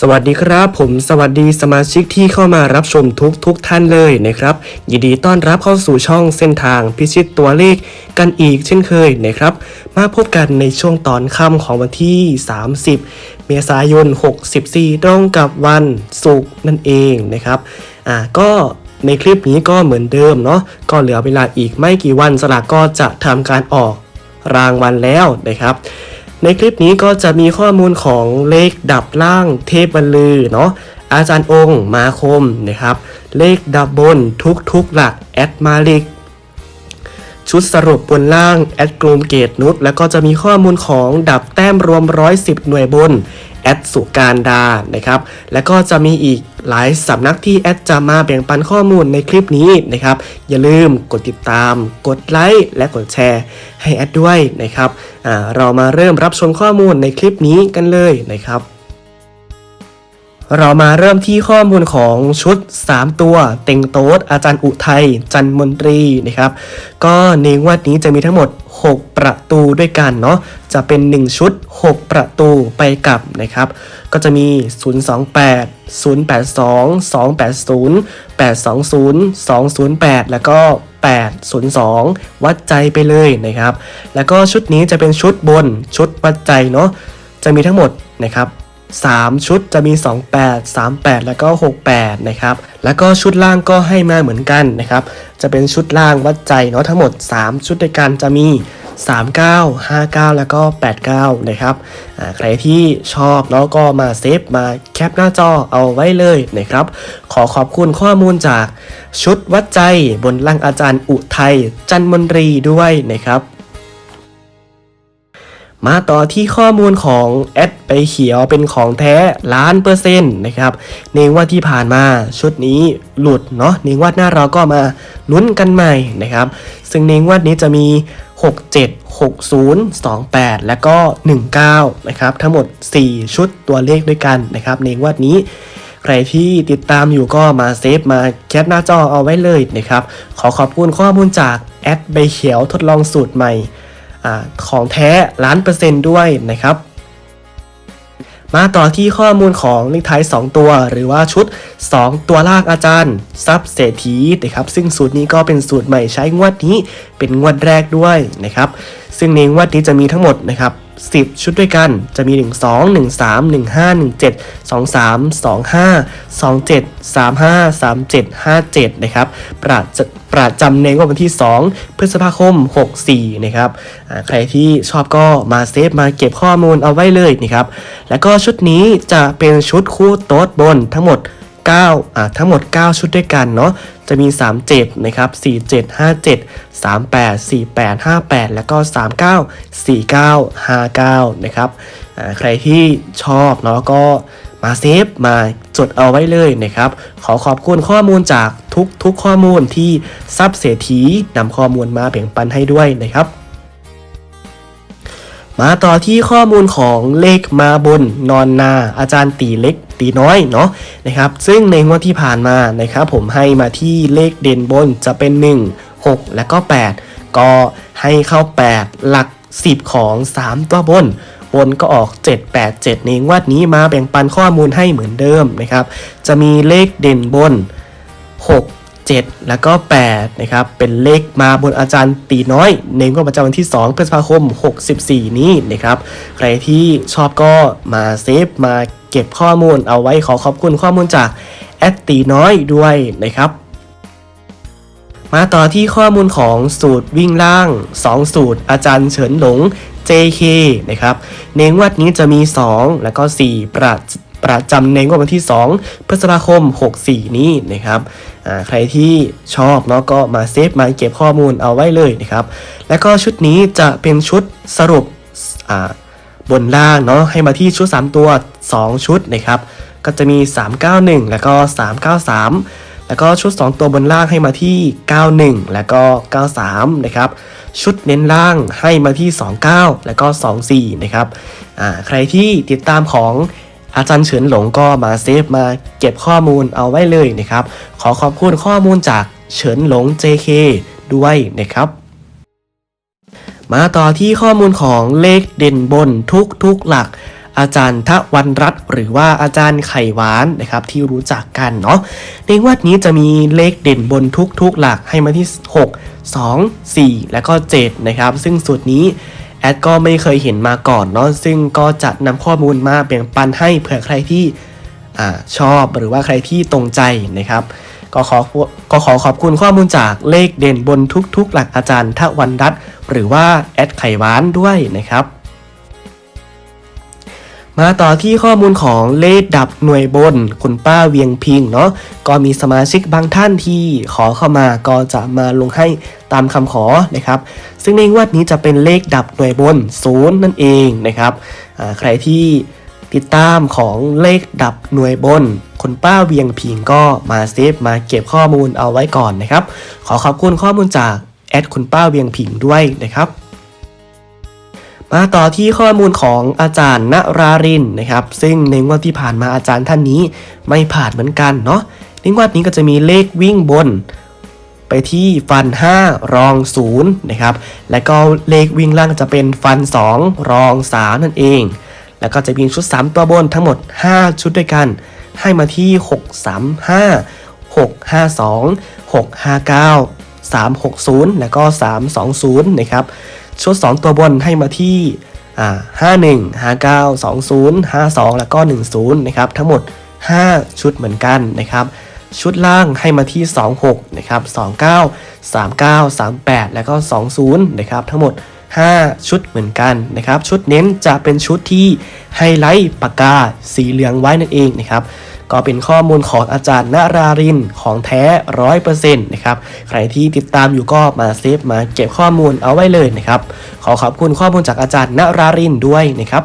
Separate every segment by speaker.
Speaker 1: สวัสดีครับ ผมสวัสดีสมาชิกที่เข้ามารับชมทุกทุกท่านเลยนะครับยินดีต้อนรับเข้าสู่ช่องเส้นทางพิชิตตัวเลขกันอีกเช่นเคยนะครับ มาพบกันในช่วงตอนค่ำของวันที่ 30 เมษายน 64 ตรงกับวันศุกร์นั่นเองนะครับอ่าก็ในคลิปนี้ก็เหมือนเดิมเนาะก็เหลือเวลาอีกไม่กี่วันสลากก็จะทำการออกรางวัลแล้วนะครับ ในคลิปนี้ก็จะมีข้อมูลของเลขดับล่างเทพบรรลือเนาะอาจารย์องค์มาคมนะครับ เลขดับบนทุกทุกหลักแอดมาลิกชุดสรุปบนล่างแอดกลุ่มเกตนุชแล้วก็จะมีข้อมูลของดับแต้มรวม 110 หน่วยบน แอดสุการดานะครับ แล้วก็จะมีอีกหลายสำนักที่แอดจะมาแบ่งปันข้อมูลในคลิปนี้นะครับ อย่าลืมกดติดตาม กดไลค์และกดแชร์ให้แอดด้วยนะครับเรามาเริ่มรับชมข้อมูลในคลิปนี้กันเลยนะครับเรามาเริ่มที่ข้อมูลของชุด 3 ตัว เต็งโต๊ดอาจารย์อุทัยจันมนตรีนะครับ ก็ในวดนี้จะมีทั้งหมด ประตูด้วยกันเนาะจะเป็น 1 ชุด 6 ประตูไปกลับนะครับ ก็จะมี 028 082 280 820 208 แล้วก็ 802 วัดใจไปเลยนะครับ แล้วก็ชุดนี้จะเป็นชุดบนชุดวัดใจเนาะจะมีทั้งหมดนะครับ3 ชุดจะมี 28 38 แล้วก็ 68 นะครับ แล้วก็ชุดล่างก็ให้มาเหมือนกันนะครับ จะเป็นชุดล่างวัดใจเนาะทั้งหมด 3 ชุดด้วยกันจะมี 39 59 แล้วก็ 89 นะครับใครที่ชอบเนาะก็มาเซฟมาแคปหน้าจอเอาไว้เลยนะครับ ขอขอบคุณข้อมูลจากชุดวัดใจบนล่างอาจารย์อุทัยจันมนรีด้วยนะครับมาต่อที่ข้อมูลของแอดไปเขียวเป็นของแท้ล้านเปอร์เซ็นต์นะครับในงว่าที่ผ่านมาชุดนี้หลุดเนาะในงวดหน้าเราก็มาลุ้นกันใหม่นะครับ ซึ่งในงวดนี้จะมี 67 60 28 แล้วก็ 19 นะครับ ทั้งหมด 4 ชุดตัวเลขด้วยกันนะครับ ในงวดนี้ ใครที่ติดตามอยู่ก็มาเซฟมาแคปหน้าจอเอาไว้เลยนะครับ ขอขอบคุณข้อมูลจากแอดใบเขียวทดลองสูตรใหม่อของแท้ล้านเปอร์เซนต์ด้วยนะครับ มาต่อที่ข้อมูลของเลขท้าย 2 ตัว หรือว่าชุด 2 ตัวลากอาจารย์ซับเศรษฐีนะครับซึ่งสูตรนี้ก็เป็นสูตรใหม่ใช้งวดนี้เป็นงวดแรกด้วยนะครับซึ่งในงวดนี้จะมีทั้งหมดนะครับ 10 ชุดด้วยกัน จะมี 1 2 1 3 1 5 1 7 2 3 2 5 2 7 3 5 3 7 5 7 นะครับ ประจะประจำในวันที่ 2 พฤษภาคม 64 นะครับ ใครที่ชอบก็มาเซฟมาเก็บข้อมูลเอาไว้เลยนะครับ แล้วก็ชุดนี้จะเป็นชุดคู่โต๊ดบนทั้งหมด 9อ่าทั้งหมด 9 ชุดด้วยกันเนาะจะมี 37 นะครับ 47 57 38 48 58 แล้วก็ 39 49 59 นะครับอ่าใครที่ชอบเนาะก็มาเซฟมาจดเอาไว้เลยนะครับ ขอขอบคุณข้อมูลจากทุกทุกข้อมูลที่ซับเศรษฐีนำข้อมูลมาแบ่งปันให้ด้วยนะครับ มาต่อที่ข้อมูลของเลขมาบนนอนนา อาจารย์ตีเล็กตีน้อยเนาะนะครับ ซึ่งในงวดที่ผ่านมานะครับผมให้มาที่เลขเด่นบนจะเป็น 1 6 และก็ 8 ก็ให้เข้า 8 หลัก 10 ของ 3 ตัวบนบนก็ออก 7 8 7 ในงวดนี้มาแบ่งปันข้อมูลให้เหมือนเดิมนะครับ จะมีเลขเด่นบน 6 7 แล้วก็8นะครับเป็นเลขมาบนอาจารย์ตีน้อย ในงวดประจำวันที่ 2 พฤษภาคม 64 นี้นะครับ ใครที่ชอบก็มาเซฟมาเก็บข้อมูลเอาไว้ขอขอบคุณข้อมูลจากแอดตีน้อยด้วยนะครับมาต่อที่ข้อมูลของสูตรวิ่งล่าง 2 สูตร อาจารย์เฉินหลง JK นะครับในงวดนี้จะมี 2 แล้วก็ 4 ประ ประจำในงวดวันที่ 2 พฤษภาคม 64 นี้นะครับใครที่ชอบเนาะก็มาเซฟมาเก็บข้อมูลเอาไว้เลยนะครับแล้วก็ชุดนี้จะเป็นชุดสรุปบนล่างเนาะให้มาที่ชุด 3 ตัว 2 ชุดนะครับก็จะมี 391 แล้วก็ 393 แล้วก็ชุด 2 ตัวบนล่างให้มาที่ 91 แล้วก็ 93 นะครับ ชุดเน้นล่างให้มาที่ 29 แล้วก็ 24 นะครับ ใครที่ติดตามของ อาจารย์เฉินหลงก็มาเซฟมาเก็บข้อมูลเอาไว้เลยนะครับ ขอขอบคุณข้อมูลจากเฉินหลง JK ด้วยนะครับ มาต่อที่ข้อมูลของเลขเด่นบนทุกทุกหลัก อาจารย์ทวันรัตน์หรือว่าอาจารย์ไข่หวานนะครับที่รู้จักกันเนาะในงวัดนี้จะมีเลขเด่นบนทุกทุกๆหลักให้มาที่ 6 2 4 และก็ 7 นะครับ ซึ่งสูตรนี้ แอดก็ไม่เคยเห็นมาก่อนเนาะซึ่งก็จะนำข้อมูลมาแบ่งปันให้เผื่อใครที่อชอบหรือว่าใครที่ตรงใจนะครับ ก็ขอก็ขอขอบคุณข้อมูลจากเลขเด่นบนทุกๆ หลักอาจารย์ทวันรัตหรือว่าแอดไข่หวานด้วยนะครับ มาต่อที่ข้อมูลของเลขดับหน่วยบน คุณป้าเวียงพิงเนาะก็มีสมาชิกบางท่านที่ขอเข้ามาก็จะมาลงให้ตามคำขอนะครับ ซึ่งในงวดนี้จะเป็นเลขดับหน่วยบนศูนย์นั่นเองนะครับใครที่ติดตามของเลขดับหน่วยบน คุณป้าเวียงพิงก็มาเซฟมาเก็บข้อมูลเอาไว้ก่อนนะครับ ขอขอบคุณข้อมูลจากแอดคุณป้าเวียงพิงด้วยนะครับ มาต่อที่ข้อมูลของอาจารย์ณรารินนะครับ ซึ่งในงวดที่ผ่านมาอาจารย์ท่านนี้ไม่ผ่านเหมือนกันเนาะในงวดนี้ก็จะมีเลขวิ่งบน ไปที่ฟัน 5 รอง0นะครับแล้วก็เลขวิ่งล่างจะเป็นฟัน 2 รอง 3 นั่นเอง แล้วก็จะมีชุด 3 ตัวบนทั้งหมด 5 ชุดด้วยกัน ให้มาที่ 6 3 5 6 5 2 6 5 9 3 6 0 แล้วก็ 3 2 0นะครับ ชุด 2 ตัวบนให้มาที่อ่า51 59 20 52 แล้วก็ 10 นะครับ ทั้งหมด 5 ชุดเหมือนกันนะครับ ชุดล่างให้มาที่ 26 นะครับ 29 39 38 แล้วก็ 20 นะครับ ทั้งหมด 5 ชุดเหมือนกันนะครับ ชุดเน้นจะเป็นชุดที่ไฮไลท์ปากกาสีเหลืองไว้นั่นเองนะครับ ก็เป็นข้อมูลของอาจารย์นรารินของแท้ร้อยเปอร์เซ็นต์นะครับใครที่ติดตามอยู่ก็มาเซฟมาเก็บข้อมูลเอาไว้เลยนะครับขอขอบคุณข้อมูลจากอาจารย์นรารินด้วยนะครับ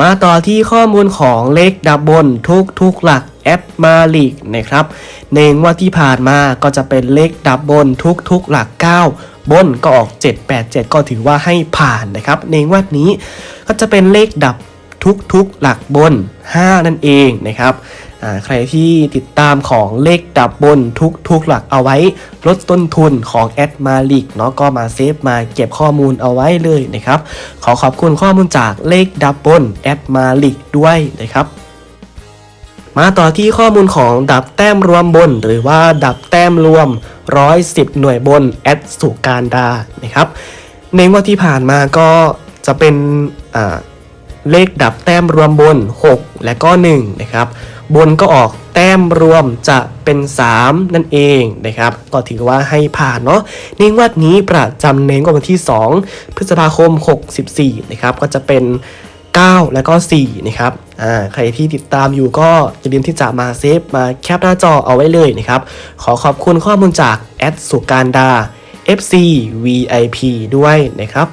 Speaker 1: มาต่อที่ข้อมูลของเลขดับบนทุกทุกหลักแอดมาลิกนะครับในงวดที่ผ่านมาก็จะเป็นเลขดับบนทุกทุกหลัก 9 บนก็ออก 787 ก็ถือว่าให้ผ่านนะครับ ในงวดนี้ก็จะเป็นเลขดับ ทุกทุกๆหลักบน 5 นั่นเองนะครับใครที่ติดตามของเลขดับบนทุกทุกๆหลักเอาไว้ ลดต้นทุนของแอดมาลิกเนาะก็มาเซฟมาเก็บข้อมูลเอาไว้เลยนะครับ ขอขอบคุณข้อมูลจากเลขดับบนแอดมาลิกด้วยนะครับมาต่อที่ข้อมูลของดับแต้มรวมบน หรือว่าดับแต้มรวม 110 หน่วยบนแอดสุการดานะครับในวันที่ผ่านมาก็จะเป็นอ่า เลขดับแต้มรวมบน 6 และก็1นะครับบนก็ออกแต้มรวมจะเป็น 3 นั่นเองนะครับก็ถือว่าให้ผ่านเนาะในงวดนี้ประจำในงวดวันที่ 2 พฤษภาคม 64นะครับก็จะเป็น 9 แล้วก็4นะครับอ่าใครที่ติดตามอยู่ก็อย่าลืมที่จะมาเซฟมาแคปหน้าจอเอาไว้เลยนะครับขอขอบคุณข้อมูลจากแอดสุการดา FC VIP ด้วยนะครับ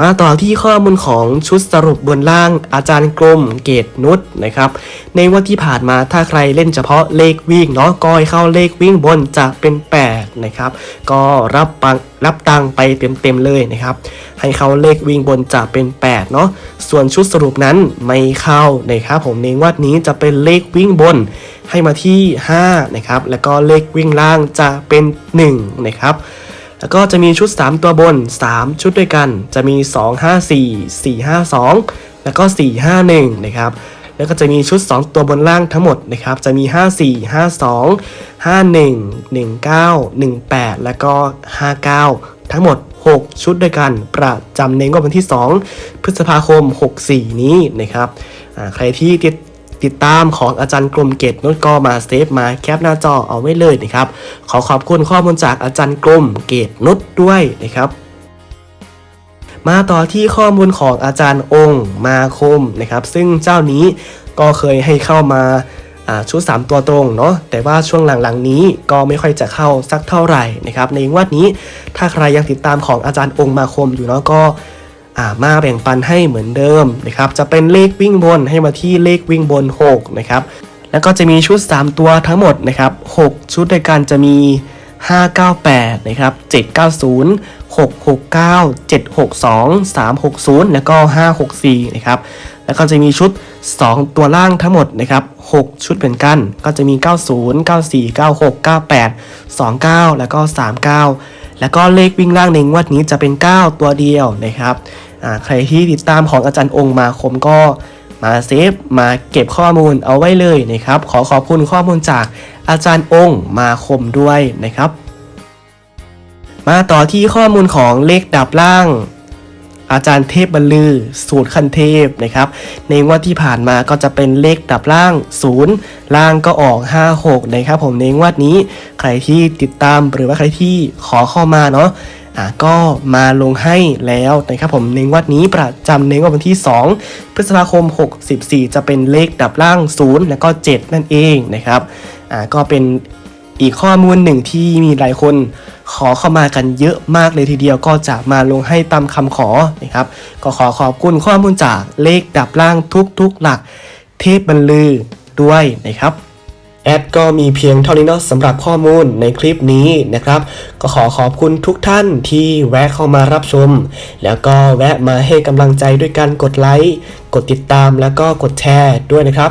Speaker 1: มาต่อที่ข้อมูลของชุดสรุปบนล่าง อาจารย์กรมเกตนุชนะครับ ในวันที่ผ่านมาถ้าใครเล่นเฉพาะเลขวิ่งเนาะก็ให้เข้าเลขวิ่งบนจะเป็น8นะครับก็รับปังรับตังไปเต็มๆเลยนะครับให้เข้าเลขวิ่งบนจะเป็น8เนาะส่วนชุดสรุปนั้นไม่เข้านะครับผมในวัดนี้จะเป็นเลขวิ่งบน ให้มาที่5นะครับแล้วก็เลขวิ่งล่างจะเป็น1นะครับ แล้วก็จะมีชุด 3 ตัวบน 3 ชุดด้วยกัน จะมี 2 5 4 4 5 2 แล้วก็ 4 5 1 นะครับ แล้วก็จะมีชุด 2 ตัวบนล่างทั้งหมดนะครับ จะมี 5 4 5 2 5 1 1 9 1 8 แล้วก็ 59 ทั้งหมด 6 ชุดด้วยกัน ประจำในงวดวันที่ 2 พฤษภาคม 64 นี้นะครับใครที่ติด ติดตามของอาจารย์กรมเกตนุชก็มาเซฟมาแคปหน้าจอเอาไว้เลยนะครับ ขอขอบคุณข้อมูลจากอาจารย์กรมเกตนุชด้วยนะครับมาต่อที่ข้อมูลของอาจารย์องค์มาคมนะครับ ซึ่งเจ้านี้ก็เคยให้เข้ามาชุด 3 ตัวตรงเนาะแต่ว่าช่วงหลังๆนี้ก็ไม่ค่อยจะเข้าสักเท่าไหร่นะครับ ในงวดนี้ถ้าใครยังติดตามของอาจารย์องค์มาคมอยู่เนาะก็ มาแบ่งปันให้เหมือนเดิมนะครับจะเป็นเลขวิ่งบนให้มาที่เลขวิ่งบน 6 นะครับ แล้วก็จะมีชุด 3 ตัวทั้งหมดนะครับ 6 ชุดด้วยกันจะมี 598 นะครับ 790 669 762 360 แล้วก็ 564 นะครับ แล้วก็จะมีชุด 2 ตัวล่างทั้งหมดนะครับ 6 ชุดเหมือนกัน ก็จะมี 90 94 96 98 29 แล้วก็ 39 แล้วก็เลขวิ่งล่างในงวดนี้จะเป็น 9 ตัวเดียวนะครับใครที่ติดตามของอาจารย์องค์มาคมก็มาเซฟมาเก็บข้อมูลเอาไว้เลยนะครับ ขอขอบคุณข้อมูลจากอาจารย์องค์มาคมด้วยนะครับ มาต่อที่ข้อมูลของเลขดับล่าง อาจารย์เทพบรรลือ สูตรคันเทพนะครับ ในงวดที่ผ่านมาก็จะเป็นเลขดับล่าง 0 ล่างก็ออก 56 นะครับผมในงวดนี้ใครที่ติดตามหรือว่าใครที่ขอเข้ามาเนาะอะก็มาลงให้แล้วนะครับผมในงวดนี้ประจำในวดวันที่ 2 พฤษภาคม 64 จะเป็นเลขดับล่าง 0 แล้วก็ 7 นั่นเองนะครับอะก็เป็น อีกข้อมูลหนึ่งที่มีหลายคนขอเข้ามากันเยอะมากเลยทีเดียวก็จะมาลงให้ตามคำขอนะครับก็ขอขอบคุณข้อมูลจากเลขดับล่างทุกๆหลัก เทพบรรลือด้วยนะครับแอดก็มีเพียงเท่านี้เนาะสำหรับข้อมูลในคลิปนี้นะครับ ก็ขอขอบคุณทุกท่านที่แวะเข้ามารับชม แล้วก็แวะมาให้กำลังใจด้วยการกดไลค์กดติดตามแล้วก็กดแชร์ด้วยนะครับ